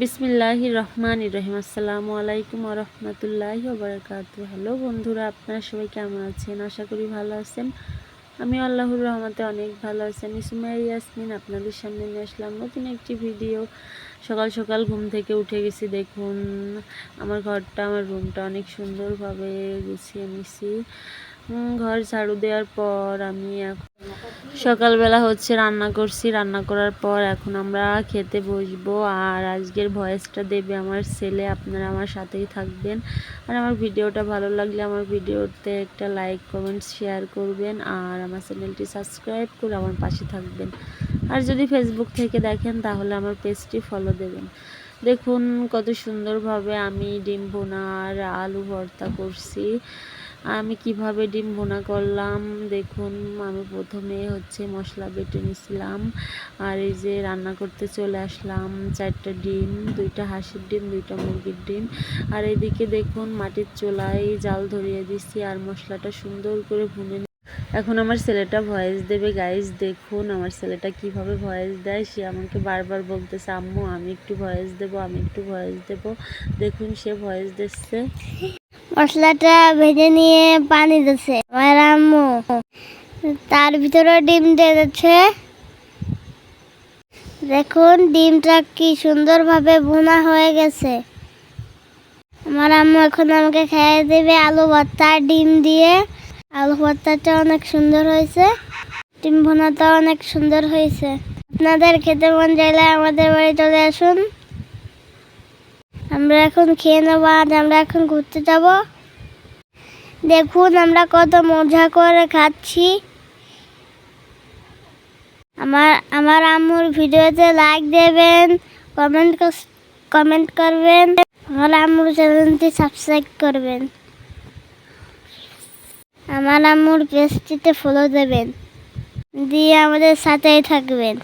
বিসমিল্লাহ রহমান রহিম। আসসালামু আলাইকুম রহমতুল্লাহ বারকাত হ্যালো বন্ধুরা, আপনারা সবাই কেমন আছেন? আশা করি ভালো আছেন। আমি আল্লাহর রহমতে অনেক ভালো আছি। আমি ইয়াসমিন আপনাদের সামনে নিয়ে আসলাম নতুন একটি ভিডিও। সকাল সকাল ঘুম থেকে উঠে গেছি, দেখুন। আমার ঘরটা, আমার রুমটা অনেক সুন্দরভাবে গুছিয়ে নিছি। ঘর ঝাড়ু দেওয়ার পর আমি এখন সকালবেলা হচ্ছে রান্না করছি। রান্না করার পর এখন আমরা খেতে বসবো। আর আজকের ভয়েসটা দেবে আমার ছেলে। আপনারা আমার সাথেই থাকবেন। আর আমার ভিডিওটা ভালো লাগলে আমার ভিডিওতে একটা লাইক কমেন্ট শেয়ার করবেন। আর আমার চ্যানেলটি সাবস্ক্রাইব করে আমার পাশে থাকবেন। আর যদি ফেসবুক থেকে দেখেন তাহলে আমার পেজটি ফলো দেবেন। দেখুন কত সুন্দরভাবে আমি ডিম ভুনা আর আলু ভর্তা করছি। আমি কীভাবে ডিম ভুনা করলাম? দেখুন, আমি প্রথমে হচ্ছে মশলা বেটে নিছিলাম আর এই যে রান্না করতে চলে আসলাম চারটা ডিম, দুইটা হাঁসের ডিম, দুইটা মুরগির ডিম। আর এদিকে দেখুন, মাটির চুলায় জাল ধরিয়ে দিচ্ছি আর মশলাটা সুন্দর করে ভুনে এখন আমার ছেলেটা ভয়েস দেবে। গাইজ দেখুন আমার ছেলেটা কীভাবে ভয়েস দেয়। সে আমাকে বারবার বলতেছে, আম্মু, আমি একটু ভয়েস দেবো, আমি একটু ভয়েস দেবো। দেখুন, সে ভয়েস দিচ্ছে। মশলাটা ভেজে নিয়ে পানি দিচ্ছে। আমার আম্মু, তার ভিতরে ডিম দিয়ে দিচ্ছে। দেখুন, ডিমটা কি সুন্দরভাবে ভুনা হয়ে গেছে। আমার আম্মু এখন আমাকে খেয়ে দেবে আলু ভর্তা, ডিম দিয়ে। আলু ভর্তাটা অনেক সুন্দর হয়েছে। ডিম ভুনাটা অনেক সুন্দর হয়েছে। আপনাদের খেতে মন চাইলে আমাদের বাড়ি চলে আসুন। আমরা এখন খেয়ে নেব আর আমরা এখন ঘুরতে যাব। দেখুন আমরা কত মজা করে খাচ্ছি। আমার আমার আম্মুর ভিডিওতে লাইক দেবেন কমেন্ট কমেন্ট করবেন। আমার আম্মুর চ্যানেলটি সাবস্ক্রাইব করবেন। আমার আম্মুর পেজটিতে ফলো দেবেন। দিয়ে আমাদের সাথেই থাকবেন।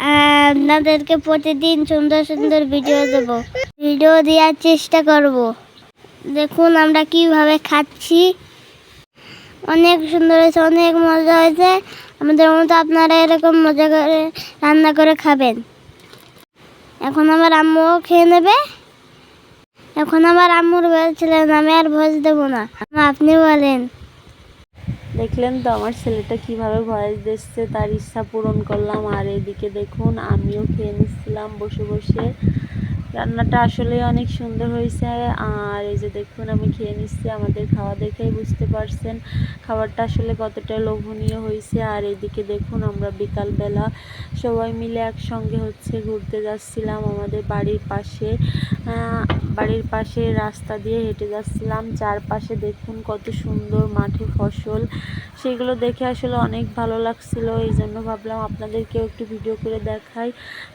আপনাদেরকে প্রতিদিন সুন্দর সুন্দর ভিডিও দেবো। ভিডিও দেওয়ার চেষ্টা করব। দেখুন আমরা কীভাবে খাচ্ছি। অনেক সুন্দর হয়েছে, অনেক মজা হয়েছে। আমাদের মতো আপনারা এরকম মজা করে রান্না করে খাবেন। এখন আমার আম্মুও খেয়ে নেবে। এখন আমার আম্মুর বলছিলেন আমি আর ভোজ দেবো না। আপনি বলেন। দেখলেন তো আমার ছেলেটা কীভাবে ভয়েস দিচ্ছে, তার ইচ্ছা পূরণ করলাম। আর এদিকে দেখুন, আমিও খেয়ে নিচ্ছিলাম বসে বসে। রান্নাটা আসলে অনেক সুন্দর হয়েছে। আর এই যে দেখুন, আমি খেয়ে নিচ্ছি, আমাদের খাওয়া দেখেই বুঝতে পারছেন খাবারটা আসলে কতটা লোভনীয় হয়েছে। আর এদিকে দেখুন, আমরা বিকালবেলা সবাই মিলে একসঙ্গে হচ্ছে ঘুরতে যাচ্ছিলাম আমাদের বাড়ির পাশে। বাড়ির পাশে রাস্তা দিয়ে হেঁটে যাচ্ছিলাম। চারপাশে দেখুন, কত সুন্দর মাঠে ফসল। সেগুলো দেখে আসলে অনেক ভালো লাগছিল। এই জন্য ভাবলাম আপনাদেরকেও একটু ভিডিও করে দেখাই।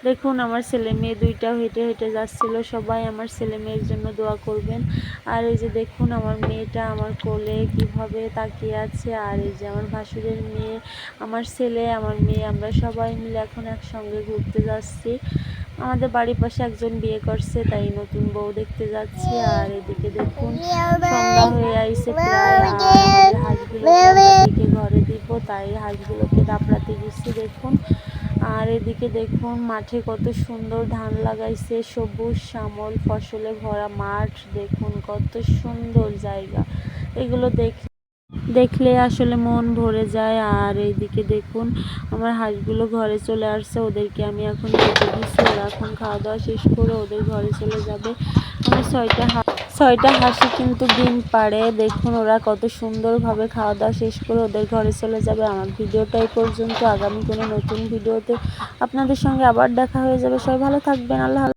দেখুন, আমার ছেলে মেয়ে দুইটাও হেঁটে হেঁটে যাচ্ছিল সবাই আমার ছেলে মেয়ের জন্য দোয়া করবেন। আর এই যে দেখুন আমার মেয়েটা, আমার কোলে কীভাবে তাকিয়ে আছে। আর এই যে আমার ভাসুরের মেয়ে, আমার ছেলে, আমার মেয়ে, আমরা সবাই মিলে এখন একসঙ্গে ঘুরতে যাচ্ছি। আমাদের বাড়ির পাশে একজন বিয়ে করছে, তাই নতুন বউ দেখতে যাচ্ছি। আর এদিকে দেখুন, সন্ধ্যা হয়ে আইছে প্রায় হাঁসগুলোকে ঘরে দিব, তাই হাঁসগুলোকে দাপড়াতে গেছি। দেখুন আর এদিকে দেখুন, মাঠে কত সুন্দর ধান লাগাইছে, সবুজ শ্যামল, ফসলে ভরা মাঠ, দেখুন কত সুন্দর জায়গা। এগুলো দেখ দেখলে আসলে মন ভরে যায়। আর এইদিকে দেখুন, আমার হাঁসগুলো ঘরে চলে আসছে, ওদেরকে আমি এখন দিচ্ছি। ওরা এখন খাওয়া দাওয়া শেষ করে ওদের ঘরে চলে যাবে। আমি ছয়টা ছয়টা হাসি কিন্তু ডিম পাড়ে। দেখুন, ওরা কত সুন্দরভাবে খাওয়া দাওয়া শেষ করে ওদের ঘরে চলে যাবে। আমার ভিডিওটা এই পর্যন্ত। আগামী কোনো নতুন ভিডিওতে আপনাদের সঙ্গে আবার দেখা হয়ে যাবে। সবাই ভালো থাকবেন। আল্লাহ।